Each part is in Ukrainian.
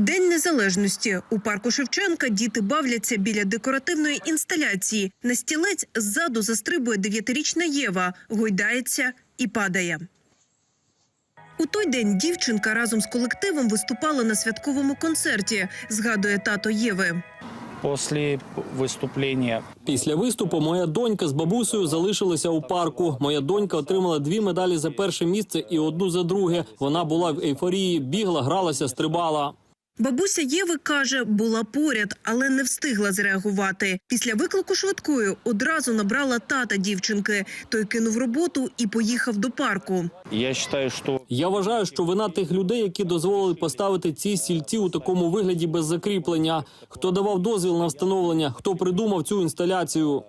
День незалежності у парку Шевченка діти бавляться біля декоративної інсталяції. На стілець ззаду застрибує дев'ятирічна Єва, гойдається і падає. У той день дівчинка разом з колективом виступала на святковому концерті, згадує тато Єви. Після виступу моя донька з бабусею залишилися у парку. Моя донька отримала дві медалі за перше місце і одну за друге. Вона була в ейфорії, бігла, гралася, стрибала. Бабуся Єви каже, була поряд, але не встигла зреагувати. Після виклику швидкою одразу набрала тата дівчинки. Той кинув роботу і поїхав до парку. я считаю, что Я вважаю, що вина тих людей, які дозволили поставити ці стільці у такому вигляді без закріплення. Хто давав дозвіл на встановлення, хто придумав цю інсталяцію.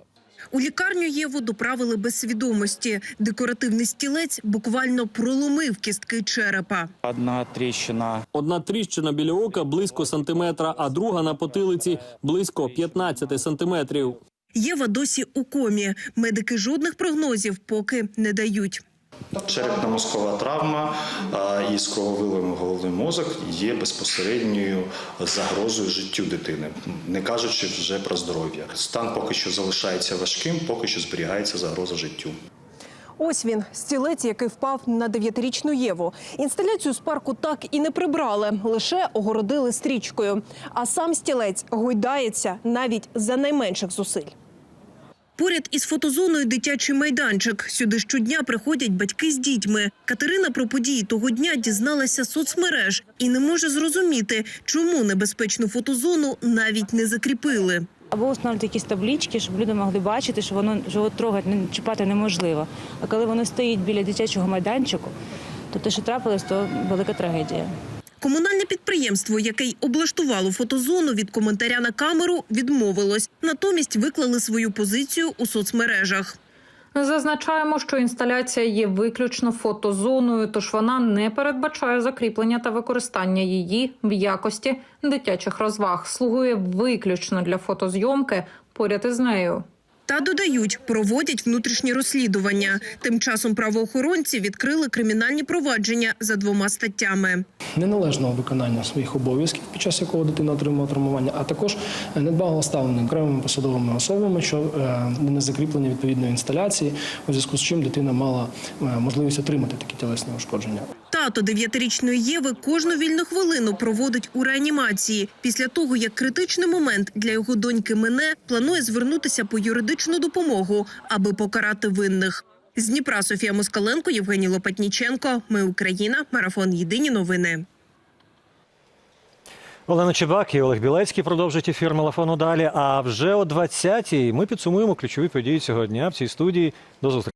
У лікарню Єву доправили без свідомості. Декоративний стілець буквально проломив кістки черепа. одна тріщина, Одна тріщина біля ока близько сантиметра, а друга на потилиці близько 15 сантиметрів. Єва досі у комі. Медики жодних прогнозів поки не дають. Черепно-мозкова травма а, і скрововиливий головний мозок є безпосередньою загрозою життю дитини, не кажучи вже про здоров'я. Стан поки що залишається важким, поки що зберігається загроза життю. Ось він, стілець, який впав на дев'ятирічну Єву. Інсталяцію з парку так і не прибрали, лише огородили стрічкою. А сам стілець гойдається навіть за найменших зусиль. Поряд із фотозоною дитячий майданчик. Сюди щодня приходять батьки з дітьми. Катерина про події того дня дізналася соцмереж і не може зрозуміти, чому небезпечну фотозону навіть не закріпили. Або встановлювати якісь таблички, щоб люди могли бачити, що воно його трогати, не чіпати неможливо. А коли воно стоїть біля дитячого майданчику, то те, що трапилось, то велика трагедія. Комунальне підприємство, яке й облаштувало фотозону від коментаря на камеру, відмовилось. Натомість виклали свою позицію у соцмережах. Зазначаємо, що інсталяція є виключно фотозоною, тож вона не передбачає закріплення та використання її в якості дитячих розваг. Слугує виключно для фотозйомки поряд із нею. Та додають, проводять внутрішні розслідування. Тим часом правоохоронці відкрили кримінальні провадження за двома статтями. неналежного виконання своїх обов'язків, під час якого дитина отримала травмування, а також недбалого ставлення окремими посадовими особами, що е, не закріплення відповідної інсталяції, у зв'язку з чим дитина мала е, можливість отримати такі тілесні ушкодження. Тато дев'ятирічної Єви кожну вільну хвилину проводить у реанімації. Після того, як критичний момент для його доньки мине, планує звернутися по юридичну допомогу, аби покарати винних. З Дніпра Софія Москаленко, Євгеній Лопатніченко. Ми Україна. Марафон. Єдині новини. Олена Чебак і Олег Білецький продовжать ефір марафону далі. А вже о 20-й ми підсумуємо ключові події цього дня в цій студії. До зустрічі.